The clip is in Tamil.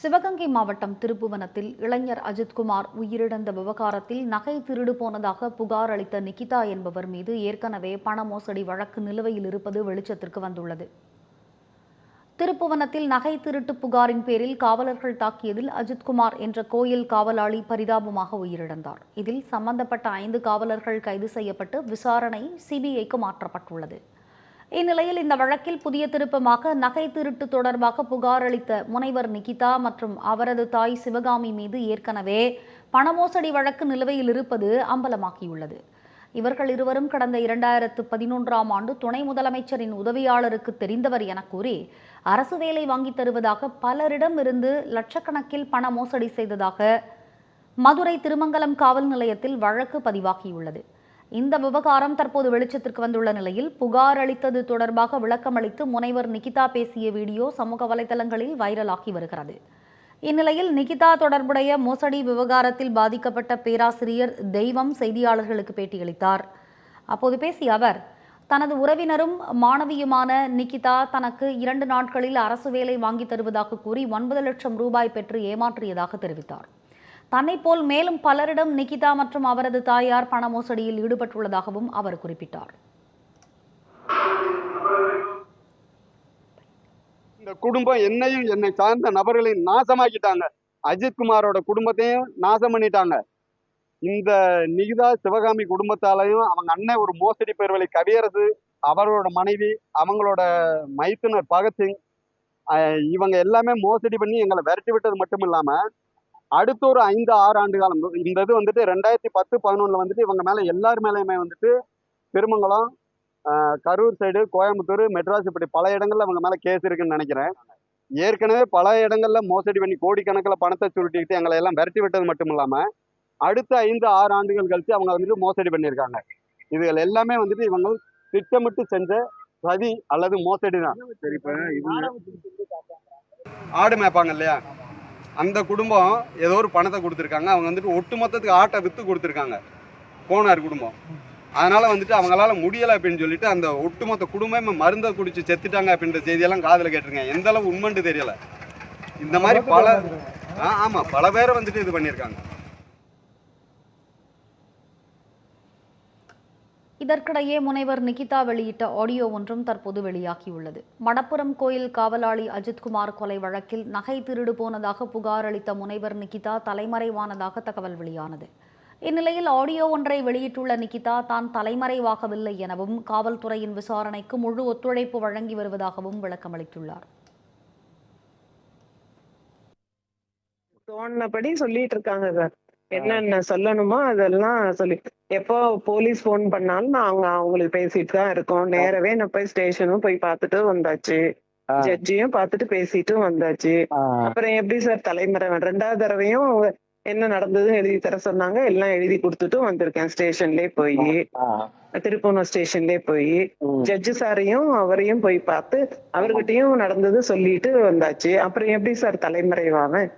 சிவகங்கை மாவட்டம் திருப்புவனத்தில் இளைஞர் அஜித்குமார் உயிரிழந்த விவகாரத்தில் நகை திருடு போனதாக புகார் அளித்த நிகிதா என்பவர் மீது ஏற்கனவே பண மோசடி வழக்கு நிலுவையில் இருப்பது வெளிச்சத்திற்கு வந்துள்ளது. திருப்புவனத்தில் நகை திருட்டு புகாரின் பேரில் காவலர்கள் தாக்கியதில் அஜித்குமார் என்ற கோயில் காவலாளி பரிதாபமாக உயிரிழந்தார். இதில் சம்பந்தப்பட்ட ஐந்து காவலர்கள் கைது செய்யப்பட்டு விசாரணை சிபிஐக்கு மாற்றப்பட்டுள்ளது. இந்நிலையில் இந்த வழக்கில் புதிய திருப்பமாக நகை திருட்டு தொடர்பாக புகார் அளித்த முனைவர் நிகிதா மற்றும் அவரது தாய் சிவகாமி மீது ஏற்கனவே பணமோசடி வழக்கு நிலுவையில் இருப்பது அம்பலமாகியுள்ளது. இவர்கள் இருவரும் கடந்த இரண்டாயிரத்து பதினொன்றாம் ஆண்டு துணை முதலமைச்சரின் உதவியாளருக்கு தெரிந்தவர் என கூறி அரசு வேலை வாங்கித் தருவதாக பலரிடம் இருந்து லட்சக்கணக்கில் பண மோசடி செய்ததாக மதுரை திருமங்கலம் காவல் நிலையத்தில் வழக்கு பதிவாகியுள்ளது. இந்த விவகாரம் தற்போது வெளிச்சத்திற்கு வந்துள்ள நிலையில் புகார் அளித்தது தொடர்பாக விளக்கமளித்து முனைவர் நிகிதா பேசிய வீடியோ சமூக வலைதளங்களில் வைரலாகி வருகிறது. இந்நிலையில் நிகிதா தொடர்புடைய மோசடி விவகாரத்தில் பாதிக்கப்பட்ட பேராசிரியர் தெய்வம் செய்தியாளர்களுக்கு பேட்டியளித்தார். அப்போது பேசிய அவர் தனது உறவினரும் மாணவியுமான நிகிதா தனக்கு இரண்டு நாட்களில் அரசு வேலை வாங்கித் தருவதாக கூறி ஒன்பது லட்சம் ரூபாய் பெற்று ஏமாற்றியதாக தெரிவித்தார். தன்னை போல் மேலும் பலரிடம் நிகிதா மற்றும் அவரது தாயார் பண மோசடியில் ஈடுபட்டுள்ளதாகவும் அவர் குறிப்பிட்டார். இந்த குடும்பம் என்னையும் என்னை சார்ந்த நபர்களையும் நாசமாக்கிட்டாங்க. அஜித் குமாரோட குடும்பத்தையும் நாசம் பண்ணிட்டாங்க. இந்த நிகிதா சிவகாமி குடும்பத்தாலையும் அவங்க அண்ணன் ஒரு மோசடி பேர்வழி கவியரசு அவரோட மனைவி அவங்களோட மைத்துனர் பகத்சிங் அஹ் இவங்க எல்லாமே மோசடி பண்ணி எங்களை விரட்டி விட்டது மட்டும் இல்லாமல் அடுத்த ஒரு ஐந்து ஆறு ஆண்டு காலம். இந்த இது வந்துட்டு ரெண்டாயிரத்தி பத்து பதினொன்னுல வந்துட்டு இவங்க மேல எல்லார் மேலேயுமே வந்துட்டு திருமங்கலம் கரூர் சைடு கோயம்புத்தூர் மெட்ராஸ் இப்படி பல இடங்கள்ல அவங்க மேல கேஸ் இருக்குன்னு நினைக்கிறேன். ஏற்கனவே பல இடங்கள்ல மோசடி பண்ணி கோடிக்கணக்கில் பணத்தை சுருட்டிக்கிட்டு எங்களை எல்லாம் விரட்டி விட்டது மட்டும் இல்லாம அடுத்த ஐந்து ஆறு ஆண்டுகள் கழிச்சு அவங்க வந்துட்டு மோசடி பண்ணியிருக்காங்க. இதுகள் எல்லாமே வந்துட்டு இவங்க திட்டமிட்டு செஞ்ச சதி அல்லது மோசடி தான் சரி இப்ப ஆடு மேய்ப்பாங்க இல்லையா? அந்த குடும்பம் ஏதோ ஒரு பணத்தை கொடுத்துருக்காங்க. அவங்க வந்துட்டு ஒட்டு மொத்தத்துக்கு ஆட்டை வித்து கொடுத்துருக்காங்க. கோனார் குடும்பம். அதனால வந்துட்டு அவங்களால முடியலை அப்படின்னு சொல்லிட்டு அந்த ஒட்டுமொத்த குடும்பமே மருந்தை குடிச்சு செத்துட்டாங்க அப்படின்ற செய்தியெல்லாம் காதுல கேட்டிருக்கேன். எந்த அளவு உண்மைன்னு தெரியல. இந்த மாதிரி பல ஆ ஆமா. பல பேரை வந்துட்டு இது பண்ணியிருக்காங்க. இதற்கிடையே முனைவர் நிகிதா வெளியிட்ட ஆடியோ ஒன்றும் தற்போது வெளியாகியுள்ளது. மணப்புரம் கோயில் காவலாளி அஜித்குமார் கொலை வழக்கில் நகை திருடு போனதாக புகார் அளித்த முனைவர் நிகிதா தலைமறைவானதாக தகவல் வெளியானது. இந்நிலையில் ஆடியோ ஒன்றை வெளியிட்டுள்ள நிகிதா தான் தலைமறைவாகவில்லை எனவும் காவல்துறையின் விசாரணைக்கு முழு ஒத்துழைப்பு வழங்கி வருவதாகவும் விளக்கமளித்துள்ளார் தோணுனபடி சொல்லிட்டு இருக்காங்க சார். என்னென்ன சொல்லணுமோ அதெல்லாம் சொல்லி எப்போ போலீஸ் ஃபோன் பண்ணாலும் நாங்க அவங்களுக்கு பேசிட்டு தான் இருக்கோம். நேரவே நான் போய் ஸ்டேஷனும் போய் பார்த்துட்டு வந்தாச்சு. ஜட்ஜியும் பார்த்துட்டு பேசிட்டு வந்தாச்சு. அப்புறம் எப்படி சார் தலைமுறை? ரெண்டாவது தடவையும் என்ன நடந்ததுன்னு எழுதி தர சொன்னாங்க. எல்லாம் எழுதி கொடுத்துட்டு வந்திருக்கேன் ஸ்டேஷன்லயே போய். திருப்பூணம் ஸ்டேஷன்லயே போய். ஜட்ஜு சாரையும் அவரையும் போய் பார்த்து அவர்கிட்டயும் நடந்தது சொல்லிட்டு வந்தாச்சு. அப்புறம் எப்படி சார் தலைமறைவாவேன்